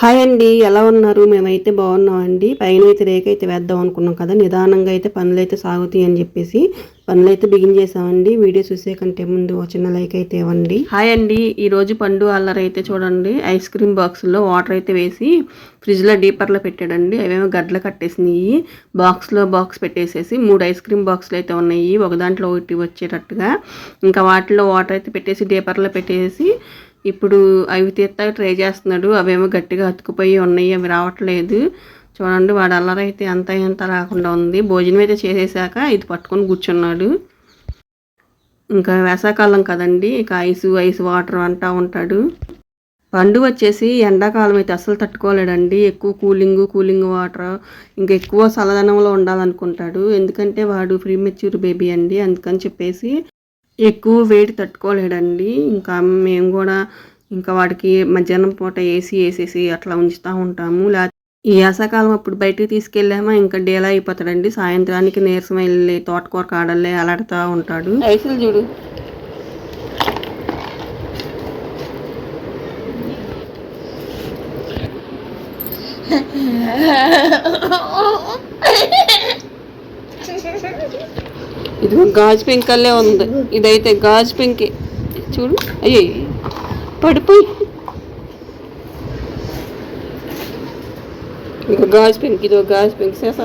Hi అండి ఎలా ఉన్నారు? మేమైతే బాగున్నామండి పైన అయితే రేక అయితే వేద్దాం అనుకున్నాం కదా నిదానంగా అయితే పనులు అయితే సాగుతాయి అని చెప్పేసి పనులు అయితే బిగిన్ చేసామండి వీడియో చూసే కంటే ముందు చిన్న లైక్ అయితే ఇవ్వండి. హాయ్ అండి ఈరోజు పండు అల్లరి అయితే చూడండి. ఐస్ క్రీమ్ బాక్స్లో వాటర్ అయితే వేసి ఫ్రిడ్జ్లో డీపర్లో పెట్టాడండి. అవేమో గడ్డలు కట్టేసినాయి. బాక్స్లో బాక్స్ పెట్టేసేసి మూడు ఐస్ క్రీమ్ బాక్స్లు అయితే ఉన్నాయి. ఒక దాంట్లో ఒకటి వచ్చేటట్టుగా. ఇంకా వాటిలో వాటర్ అయితే పెట్టేసి డీపర్లో పెట్టేసి ఇప్పుడు అవి తీస్తాక ట్రై చేస్తున్నాడు. అవేమో గట్టిగా అతుకుపోయి ఉన్నాయి అవి రావట్లేదు. చూడండి వాడు అల్లరి అయితే అంత ఇంత రాకుండా ఉంది. భోజనం అయితే చేసేసాక ఇది పట్టుకొని కూర్చున్నాడు. ఇంకా వేసాకాలం కదండి ఇక ఐస్ ఐస్ వాటర్ అంటా ఉంటాడు. పండు వచ్చేసి ఎండాకాలం అయితే అసలు తట్టుకోలేడండి. ఎక్కువ కూలింగ్ కూలింగ్ వాటర్ ఇంకా ఎక్కువ చల్లదనంలో ఉండాలనుకుంటాడు. ఎందుకంటే వాడు ప్రీ మెచ్యూర్ బేబీ అండి అందుకని చెప్పేసి ఎక్కువ వేడి తట్టుకోలేడండి. ఇంకా మేము కూడా ఇంకా వాడికి మధ్యాహ్నం పూట ఏసీ వేసేసి అట్లా ఉంచుతూ ఉంటాము. లే ఈ వేసవకాలం అప్పుడు బయటికి తీసుకెళ్ళామా ఇంకా డేలా అయిపోతాడండి. సాయంత్రానికి నీరసం వెళ్ళి తోటకూర కాడల్లే అలాడుతూ ఉంటాడు. ఐసులు చూడు. ఇది గాజు పెంకల్లే ఉంది. ఇదైతే గాజు పెంకి. చూడు. అయ్యి. పడిపోయి. ఇంకా గాజు పెంకి ఇది గాజు పెంకి. చేసా.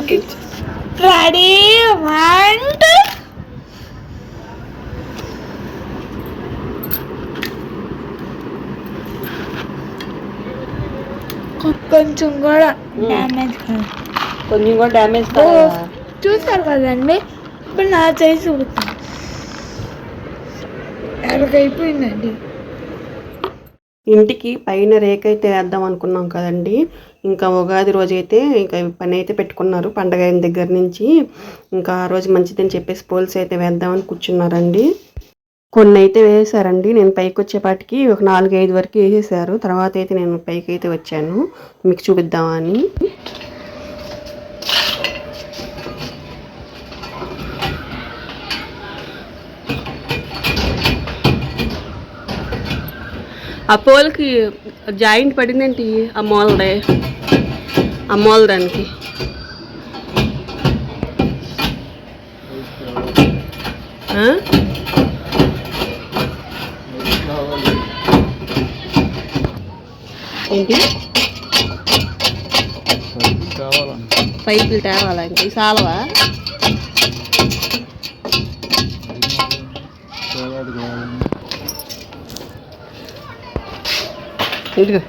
కొంచెం కూడా డ్యామేజ్ కొంచెం కూడా డ్యామేజ్ ఓ, చూసారు కదండి? ఇప్పుడు నా చేసి చూపుతాను ఎలాగైపోయిందండి ఇంటికి పైన రేక అయితే వేద్దాం అనుకున్నాం కదండి. ఇంకా ఉగాది రోజైతే ఇంకా పని అయితే పెట్టుకున్నారు. పండగ అయిన దగ్గర నుంచి ఇంకా ఆ రోజు మంచిదని చెప్పేసి పోల్స్ అయితే వేద్దామని కూర్చున్నారండి. కొన్ని అయితే వేసారండి. నేను పైకి వచ్చేపాటికి ఒక నాలుగు ఐదు వరకు వేసేసారు తర్వాత అయితే నేను పైకి అయితే వచ్చాను. మీకు చూపిద్దామని. ఆ పోల్కి జాయింట్ పడిందేంటి ఆ మూలదే ఆ? మూల దానికి? ఏంటి పైపులు తేవాలా ఇంక ఈ సాలవా? ఇదిగో.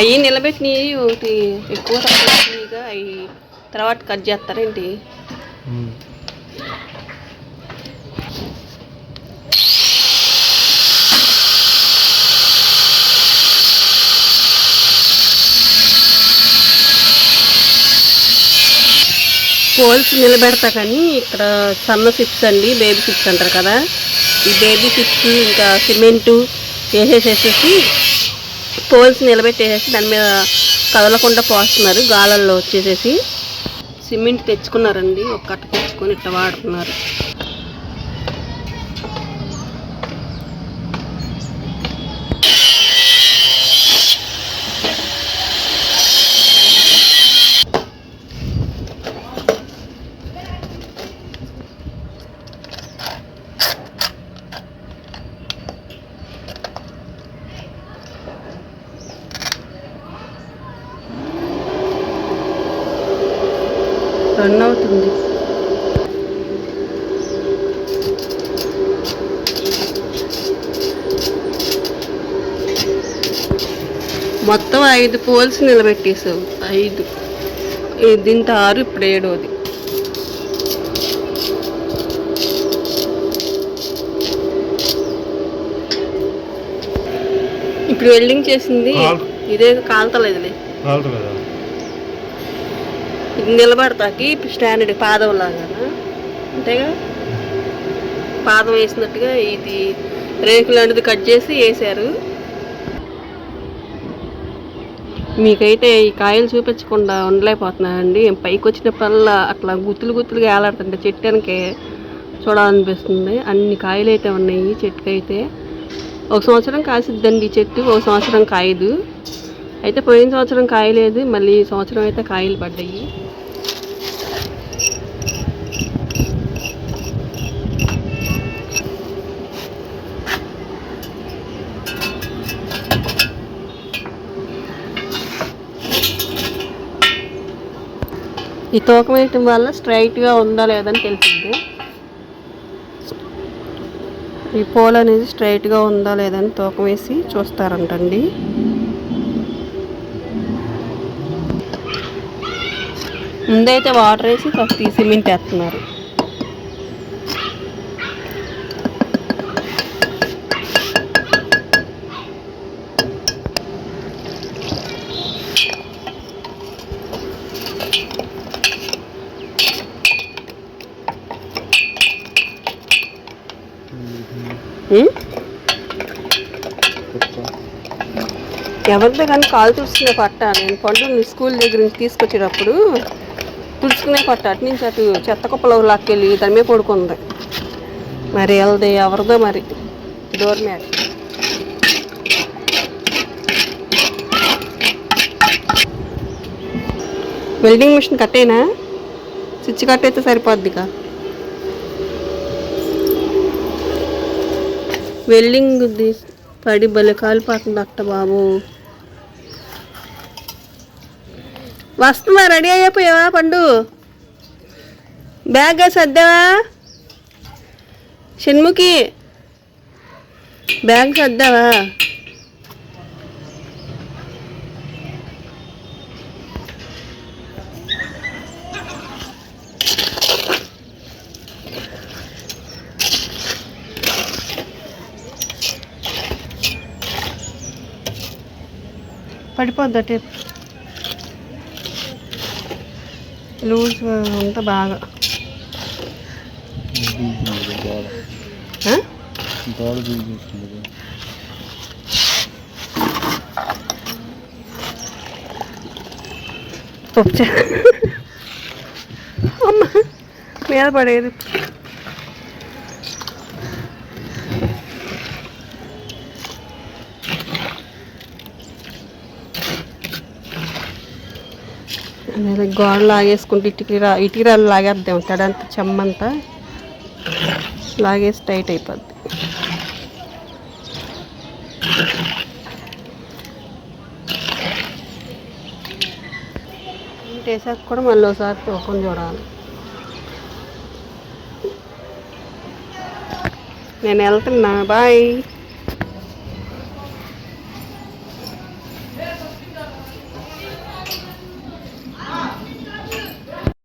అవి నిలబెట్టినవి ఒకటి ఎక్కువ తక్కువగా అవి తర్వాత కట్ చేస్తారేంటి? పోల్స్ నిలబెడతా కానీ ఇక్కడ సన్న సిప్స్ అండి బేబీ సిప్స్ అంటారు కదా. ఈ బేబీ సిప్స్ ఇంకా సిమెంటు వేసేసేసేసి పోల్స్ నిలబెట్టేసేసి దాని మీద కదలకుండా పోస్తున్నారు గాలల్లో వచ్చేసేసి. సిమెంట్ తెచ్చుకున్నారండి ఒక కట్ట తెచ్చుకొని ఇట్లా వాడుతున్నారు. రన్ అవుతుంది మొత్తం ఐదు పోల్స్ నిలబెట్టేసావు. ఐదు. దీంతో ఆరు ఇప్పుడు ఏడోది. ఇప్పుడు వెల్డింగ్ చేసింది ఇదే కాలుతలేదులే. ఇది నిలబడతాకి స్టాండర్డ్ పాదం లాగా. అంతేగా? పాదం వేసినట్టుగా ఇది రేకు లాంటిది కట్ చేసి వేసారు మీకైతే ఈ కాయలు చూపించకుండా ఉండలేకపోతున్నానండి. పైకి వచ్చినప్పుడల్లా అట్లా గుత్తులు గుత్తులుగా వేలాడుతుంటే చెట్టు వెనకే చూడాలనిపిస్తుంది. అన్ని కాయలు అయితే ఉన్నాయి చెట్టుకైతే. ఒక సంవత్సరం కాసిద్దండి ఈ చెట్టు ఒక సంవత్సరం కాయదు. అయితే పోయిన సంవత్సరం కాయలేదు మళ్ళీ ఈ సంవత్సరం అయితే కాయలు పడ్డాయి. ఈ తూకం వేయటం వల్ల స్ట్రైట్గా ఉందా లేదని తెలిసింది. ఈ పోల్ అనేది స్ట్రైట్గా ఉందా లేదని తూకం వేసి చూస్తారంటండి. ముందైతే వాటర్ వేసి ఫస్ట్ సిమెంట్ వేస్తున్నారు. ఎవరిదో కానీ కాలు తుడుచుకునే పట్ట. నేను పండు స్కూల్ దగ్గర నుంచి తీసుకొచ్చేటప్పుడు తుడుచుకునే పట్టు అటు నుంచి అటు చెత్త కుప్పలో లాక్కెళ్ళి దాని మీద పడుకుంది. మరి వెళ్ళది ఎవరిదో మరి. డోర్ మ్యాట్ వెల్డింగ్ మిషన్ కట్టేనా? స్విచ్ కట్టయితే సరిపోద్దిగా వెల్డింగ్ పడి భలే కాలిపోతుంది అట్ట బాబు. వస్తున్నా రెడీ అయిపోయావా పండు? బ్యాగ్ సర్దావా? షణ్ముఖి బ్యాగ్ సర్దావా? పడిపోద్దా అటే లూజ్ అంతా బాగా ఆ? గోడ చూపిస్తుంది పప్పు అమ్మ మీద పడేది అది గోడ లాగేసుకుంటే ఇటుకరా ఇటుకరాలు లాగేద్దాం తడంతా చెమ్మంతా లాగేసి టైట్ అయిపోద్ది. వేసాక కూడా మళ్ళీ ఒకసారి తోకం చూడాలి. నేను వెళ్తున్నా. బాయ్.